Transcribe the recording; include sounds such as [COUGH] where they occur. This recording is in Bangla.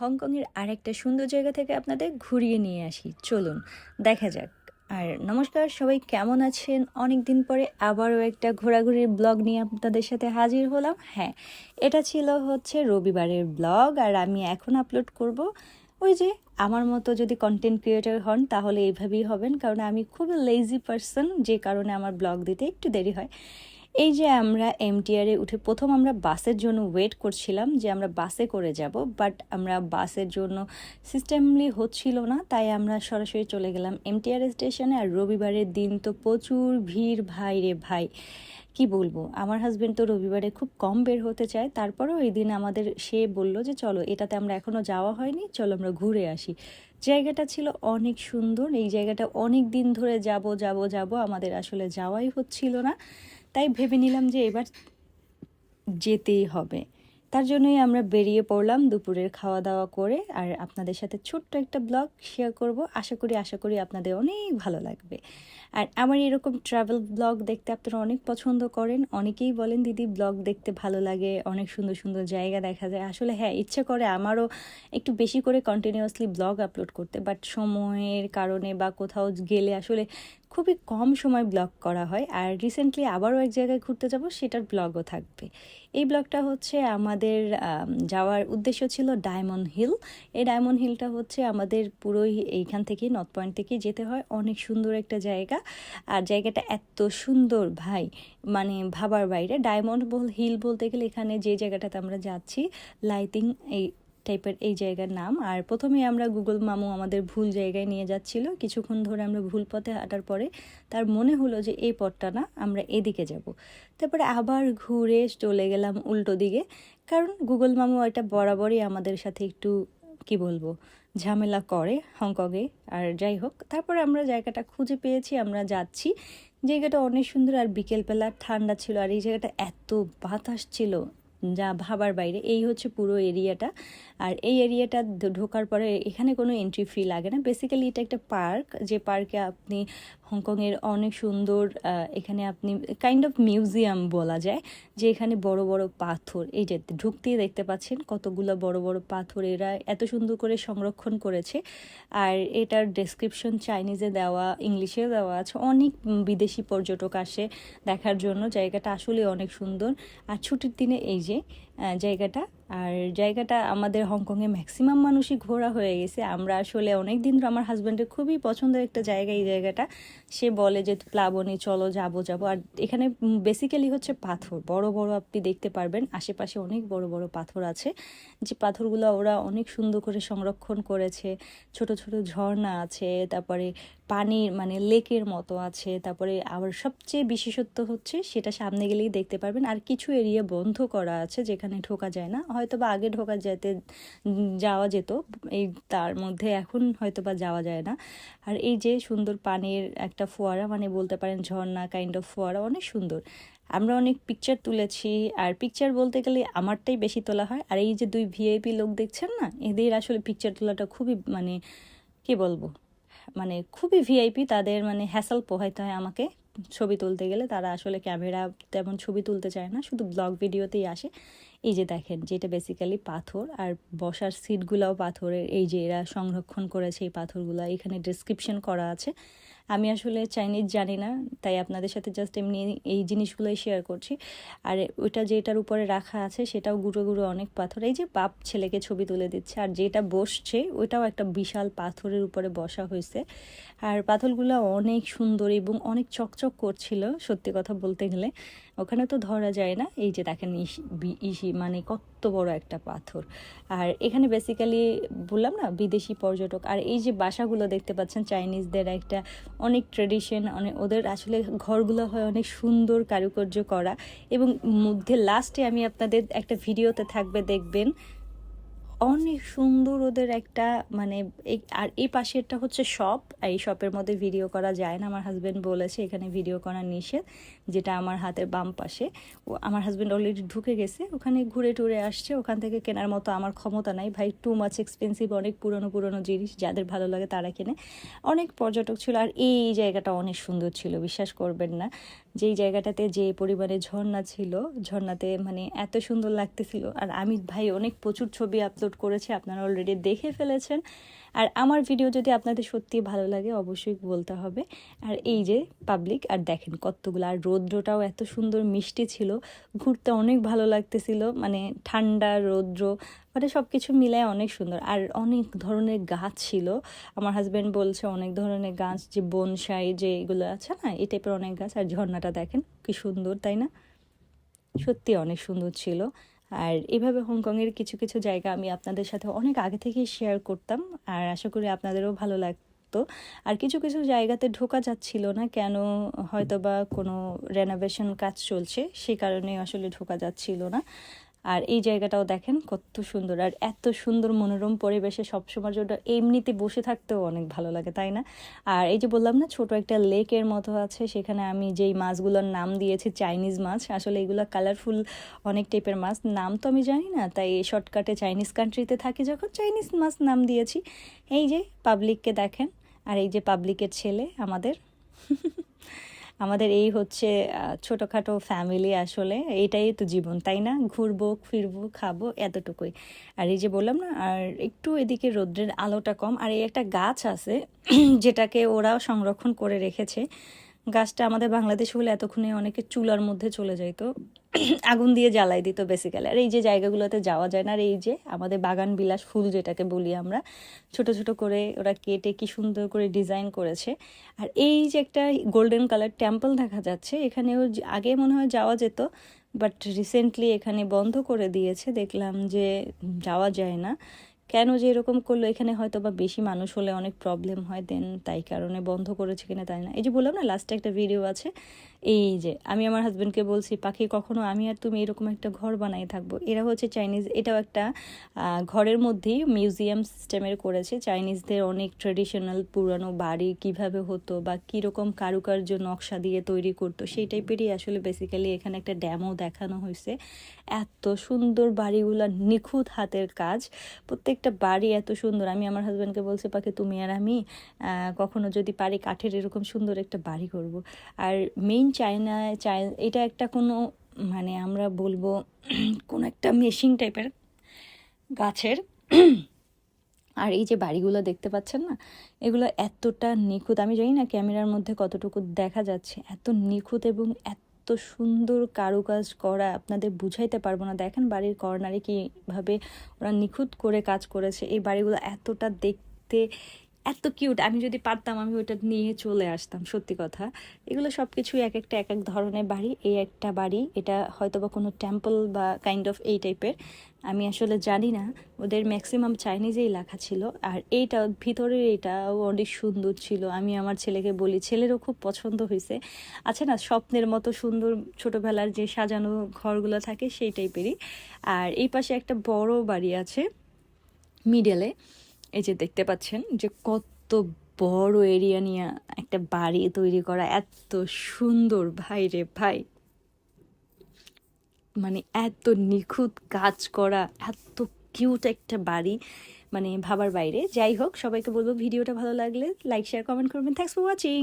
হংকংয়ের আরেকটা সুন্দর জায়গা থেকে আপনাদের ঘুরিয়ে নিয়ে আসি। চলুন, দেখা যাক। আর নমস্কার, সবাই কেমন আছেন? অনেক দিন পরে আবারও একটা ঘোরাঘুরির ব্লগ নিয়ে আপনাদের সাথে হাজির হলাম। হ্যাঁ এটা ছিল হচ্ছে রবিবারের ব্লগ, আর আমি এখন আপলোড করব ওই যে আমার মতো যদি কন্টেন্ট ক্রিয়েটর হন, তাহলে এইভাবেই হবেন, কারণ আমি খুবই লেজি পারসন যে কারণে আমার ব্লগ দিতে একটু দেরি হয়। এই যে আমরা এম এমটিআরে উঠে প্রথম আমরা বাসের জন্য ওয়েট করছিলাম যে আমরা বাসে করে যাব বাট আমরা বাসের জন্য সিস্টেমলি হচ্ছিল না, তাই আমরা সরাসরি চলে গেলাম এম এমটিআর স্টেশনে আর রবিবারের দিন তো প্রচুর ভিড়, ভাই রে ভাই। কি বলব? আমার হাজবেন্ড তো রবিবারে খুব কম বের হতে চায়। তারপরেও ওই দিন আমাদের সে বলল যে, চলো, এটাতে আমরা এখনও যাওয়া হয়নি, চলো আমরা ঘুরে আসি। জায়গাটা ছিল অনেক সুন্দর। এই জায়গাটা অনেক দিন ধরে যাব যাব যাব আমাদের আসলে যাওয়াই হচ্ছিল না। তাই ভেবে নিলাম যে এবার যেতেই হবে। তার জন্যই আমরা বেরিয়ে পড়লাম দুপুরের খাওয়া দাওয়া করে, আর আপনাদের সাথে ছোট্ট একটা ব্লগ শেয়ার করব। আশা করি আশা করি আপনাদের অনেক ভালো লাগবে। আর আমার এরকম ট্রাভেল ব্লগ দেখতে আপনারা অনেক পছন্দ করেন। অনেকেই বলেন, দিদি ব্লগ দেখতে ভালো লাগে, অনেক সুন্দর সুন্দর জায়গা দেখা যায়। আসলে হ্যাঁ ইচ্ছে করে আমারও একটু বেশি করে কন্টিনিউয়াসলি ব্লগ আপলোড করতে বাট সময়ের কারণে বা কোথাও গেলে আসলে খুবই কম সময় ব্লগ করা হয়। আর রিসেন্টলি আবারও এক জায়গায় ঘুরতে যাব, সেটার ব্লগও থাকবে। এই ব্লগটা হচ্ছে আমাদের যাওয়ার উদ্দেশ্য ছিল ডায়মন্ড হিল। এই ডায়মন্ড হিলটা হচ্ছে আমাদের পুরোই এইখান থেকে নর্থ পয়েন্ট থেকে যেতে হয়। অনেক সুন্দর একটা জায়গা। আর জায়গাটা এত সুন্দর ভাই মানে ভাবার বাইরে। ডায়মন্ড বল, হিল বলতে গেলে এখানে যে জায়গাটাতে আমরা যাচ্ছি, লাইটিং এই টাইপের এই জায়গার নাম। আর প্রথমে আমরা গুগল মামু আমাদের ভুল জায়গায় নিয়ে যাচ্ছিল। কিছুক্ষণ ধরে আমরা ভুল পথে হাঁটার পরে তার মনে হলো যে এই পথটা না, আমরা এদিকে যাব। তারপরে আবার ঘুরে চলে গেলাম উল্টো দিকে। কারণ গুগল মামু এটা বরাবরই আমাদের সাথে একটু, কি বলব, ঝামেলা করে হংকংয়ে। আর যাই হোক, তারপরে আমরা জায়গাটা খুঁজে পেয়েছি, আমরা যাচ্ছি। জায়গাটা অনেক সুন্দর আর বিকেলবেলা ঠান্ডা ছিল আর এই জায়গাটা এত বাতাস ছিল। যা ভাবার বাইরে, এই হচ্ছে পুরো এরিয়াটা। আর এই এরিয়াটা ঢোকার পরে এখানে কোনো এন্ট্রি ফি লাগে না। বেসিক্যালি এটা একটা পার্ক যে পার্কে আপনি হংকংয়ের অনেক সুন্দর এখানে আপনি কাইন্ড অফ মিউজিয়াম বলা যায়, যে এখানে বড় বড় পাথর, এই যে ঢুকতেই দেখতে পাচ্ছেন কতগুলো বড় বড় পাথর এরা এত সুন্দর করে সংরক্ষণ করেছে। আর এটার ডেসক্রিপশন চাইনিজে দেওয়া ইংলিশে দেওয়া আছে। অনেক বিদেশি পর্যটক আসে দেখার জন্য। জায়গাটা আসলে অনেক সুন্দর। আর ছুটির দিনে এই যে আহ, জায়গাটা আর জায়গাটা আমাদের হংকংয়ে ম্যাক্সিমাম মানুষই ঘোরা হয়ে গেছে। আমরা আসলে অনেক দিন ধরে আমার হাজব্যান্ডের খুবই পছন্দের একটা জায়গা এই জায়গাটা। সে বলে যে, প্লাবনী চলো, যাব যাব। আর এখানে বেসিক্যালি হচ্ছে পাথর। বড় বড় আপনি দেখতে পারবেন। আশেপাশে অনেক বড় বড় পাথর আছে। যে পাথরগুলো ওরা অনেক সুন্দর করে সংরক্ষণ করেছে। ছোট ছোট ঝর্ণা আছে, তারপরে পানির মানে লেকের মতো আছে। তারপরে আবার সবচেয়ে বিশেষত্ব হচ্ছে, সেটা সামনে গেলেই দেখতে পারবেন। আর কিছু এরিয়া বন্ধ করা আছে, যেখানে ঢোকা যায় না। হয়তো বা আগে ঢোকা যেতে যাওয়া যেত। এই তার মধ্যে এখন হয়তো বা যাওয়া যায় না। আর এই যে সুন্দর পানির একটা ফোয়ারা মানে বলতে পারেন ঝর্ণা কাইন্ড অফ ফোয়ারা, অনেক সুন্দর। আমরা অনেক পিকচার তুলেছি। আর পিকচার বলতে গেলে আমারটাই বেশি তোলা হয়। আর এই যে দুই ভিআইপি লোক দেখছেন না, এদের আসলে পিকচার তোলাটা খুবই মানে কি বলব? মানে খুবই ভিআইপি তাদের মানে হ্যাসাল পোহাইতে হয় আমাকে। ছবি তুলতে গেলে তারা আসলে ক্যামেরা তেমন ছবি তুলতে চায় না, শুধু ব্লগ ভিডিওতেই আসে। এই যে দেখেন যেটা বেসিক্যালি পাথর, আর বসার সিটগুলাও পাথরের, এই যে এরা সংরক্ষণ করেছে এই পাথরগুলো, এখানে ডিসক্রিপশন করা আছে। আমি আসলে চাইনিজ জানি না, তাই আপনাদের সাথে জাস্ট এমনি এই জিনিসগুলোই শেয়ার করছি। আর ওইটা যেটার উপরে রাখা আছে, সেটাও গুঁড়ো গুঁড়ো অনেক পাথর। এই যে বাপ ছেলেকে ছবি তুলে দিচ্ছে, আর যেটা বসছে, ওইটাও একটা বিশাল পাথরের উপরে বসা হয়েছে। আর পাথরগুলো অনেক সুন্দর এবং অনেক চকচক করছিল, সত্যি কথা বলতে গেলে। ওখানে তো ধরা যায় না, এই যে দেখেন ইসি মানে কত বড় একটা পাথর। আর এখানে বেসিক্যালি বললাম না, বিদেশি পর্যটক। আর এই যে বাসাগুলো দেখতে পাচ্ছেন চাইনিজদের একটা অনেক ট্রেডিশন অনেক ওদের আসলে ঘরগুলো হয় অনেক সুন্দর কারুকার্য করা। এবং মধ্যে লাস্টে আমি আপনাদের একটা ভিডিওতে থাকবে, দেখবেন। অনেক সুন্দর ওদের একটা মানে এই, আর এই পাশেরটা হচ্ছে শপ এই শপের মধ্যে ভিডিও করা যায় না। আমার হাজব্যান্ড বলেছে, এখানে ভিডিও করা নিষেধ, যেটা আমার হাতের বাম পাশে। ও, আমার হাজব্যান্ড অলরেডি ঢুকে গেছে, ওখানে ঘুরে টুরে আসছে। ওখান থেকে কেনার মতো আমার ক্ষমতা নাই। ভাই টু মাচ এক্সপেন্সিভ অনেক পুরনো পুরনো জিনিস, যাদের ভালো লাগে তারা কেনে। অনেক পর্যটক ছিল, আর এই জায়গাটা অনেক সুন্দর ছিল, বিশ্বাস করবেন না। যেই জায়গাটাতে যে পরিমাণে ঝর্ণা ছিল, ঝর্ণাতে মানে এত সুন্দর লাগতেছিল। আর আমি ভাই অনেক প্রচুর ছবি আপলোড করেছি, আপনারা অলরেডি দেখে ফেলেছেন। আর আমার ভিডিও যদি আপনাদের সত্যি ভালো লাগে, অবশ্যই বলতে হবে। আর এই যে পাবলিক আর দেখেন কতগুলো, আর রৌদ্রটাও এত সুন্দর মিষ্টি ছিল। ঘুরতে অনেক ভালো লাগতেছিল মানে ঠান্ডা, রৌদ্র মানে সব কিছু মিলায় অনেক সুন্দর। আর অনেক ধরনের গাছ ছিল। আমার হাজব্যান্ড বলছে অনেক ধরনের গাছ, যে বনসাই, যে এগুলো আছে না, এই টাইপের অনেক গাছ। আর ঝর্ণাটা দেখেন কি সুন্দর, তাই না? সত্যি অনেক সুন্দর ছিল। আর এভাবে হংকংয়ের কিছু কিছু জায়গা আমি আপনাদের সাথে অনেক আগে থেকেই শেয়ার করতাম আর আশা করি আপনাদেরও ভালো লাগতো। আর কিছু কিছু জায়গাতে ঢোকা যাচ্ছিল না কেন হয়তো বা কোনো রেনোভেশন কাজ চলছে, সে কারণে আসলে ঢোকা যাচ্ছিল না। আর এই জায়গাটাও দেখেন কত সুন্দর। আর এত সুন্দর মনোরম পরিবেশে সবসময় জন্য এমনিতে বসে থাকতেও অনেক ভালো লাগে, তাই না? আর এই যে বললাম না, ছোট একটা লেকের মতো আছে, সেখানে আমি যেই মাছগুলোর নাম দিয়েছি, চাইনিজ মাছ, আসলে এগুলো কালারফুল অনেক টাইপের মাছ। নাম তো আমি জানি না, তাই শর্টকাটে চাইনিজ কান্ট্রিতে থাকি, যখন চাইনিজ মাছ নাম দিয়েছি। এই যে পাবলিককে দেখেন, আর এই যে পাবলিকের ছেলে আমাদের। [LAUGHS] আমাদের এই হচ্ছে ছোটোখাটো ফ্যামিলি আসলে এটাই তো জীবন, তাই না? ঘুরবো, ফিরবো, খাব, এতটুকুই। আর এই যে বললাম না, আর একটু এদিকে রোদ্রের আলোটা কম, আর এই একটা গাছ আছে [CLEARS THROAT] যেটাকে ওরাও সংরক্ষণ করে রেখেছে। গাছটা আমাদের বাংলাদেশে হলে এতক্ষণে অনেকে চুলার মধ্যে চলে যাইতো। আগুন দিয়ে জ্বালাই দিত বেসিক্যালি আর এই যে জায়গাগুলোতে যাওয়া যায় না, আর এই যে আমাদের বাগান বিলাস ফুল যেটাকে বলি আমরা, ছোট ছোট করে ওরা কেটে কি সুন্দর করে ডিজাইন করেছে। আর এই যে একটা গোল্ডেন কালার টেম্পল দেখা যাচ্ছে, এখানেও আগে মনে হয় যাওয়া যেত বাট রিসেন্টলি এখানে বন্ধ করে দিয়েছে। দেখলাম যে যাওয়া যায় না। কেন যে এরকম করল, এখানে হয়তো বা বেশি মানুষ হলে অনেক প্রবলেম হয় দেন তাই কারণে বন্ধ করেছে কিনা তাই না। এই যে বললাম না লাস্টে একটা ভিডিও আছে এই যে, আমি আমার হাজব্যান্ডকে বলছি, পাখি, কখনো আমি আর তুমি এরকম একটা ঘর বানাই থাকব? এরা হচ্ছে চাইনিজ এটাও একটা ঘরের মধ্যেই মিউজিয়াম সিস্টেমের করেছে। চাইনিজদের অনেক ট্রেডিশনাল পুরানো বাড়ি কীভাবে হতো বা কীরকম কারুকার্য নকশা দিয়ে তৈরি করতো, সেই টাইপেরই আসলে বেসিক্যালি এখানে একটা ড্যামও দেখানো হয়েছে। এত সুন্দর বাড়িগুলো, নিখুঁত হাতের কাজ। প্রত্যেকটা বাড়ি এত সুন্দর। আমি আমার হাজব্যান্ডকে বলছি, পাখি, তুমি আর আমি কখনো যদি পারি কাঠের এরকম সুন্দর একটা বাড়ি করব। আর মেইন চায়নায় চায়, এটা একটা কোনো মানে আমরা বলব, কোনো একটা মেশিন টাইপের গাছের। আর এই যে বাড়িগুলো দেখতে পাচ্ছেন না, এগুলো এতটা নিখুঁত, আমি জানি না ক্যামেরার মধ্যে কতটুকু দেখা যাচ্ছে, এত নিখুঁত এবং এত সুন্দর কারুকাজ করা, আপনাদের বুঝাইতে পারব না। দেখেন বাড়ির কর্নারে কীভাবে ওরা নিখুঁত করে কাজ করেছে, এই বাড়িগুলো এতটা দেখতে এত কিউট, আমি যদি পারতাম আমি ওইটা নিয়ে চলে আসতাম, সত্যি কথা। এগুলো সব কিছুই এক একটা, এক এক ধরনের বাড়ি, এই একটা বাড়ি, এটা হয়তো বা কোনো টেম্পল বা কাইন্ড অফ এই টাইপের আমি আসলে জানি না, ওদের ম্যাক্সিমাম চাইনিজেই লেখা ছিল, আর এইটা, ভিতরের এইটাও অনেক সুন্দর ছিল। আমি আমার ছেলেকে বলি, ছেলেরও খুব পছন্দ হয়েছে আছে না, স্বপ্নের মতো সুন্দর ছোটোবেলার যে সাজানো ঘরগুলো থাকে সেই টাইপেরই আর এই পাশে একটা বড় বাড়ি আছে মিডলে এই যে দেখতে পাচ্ছেন যে কত বড় এরিয়া নিয়ে একটা বাড়ি তৈরি করা, এত সুন্দর। ভাই রে ভাই। মানে এত নিখুঁত কাজ করা, এত কিউট একটা বাড়ি মানে ভাবার বাইরে। যাই হোক, সবাইকে বলব ভিডিওটা ভালো লাগলে লাইক শেয়ার কমেন্ট করবেন। Thanks for watching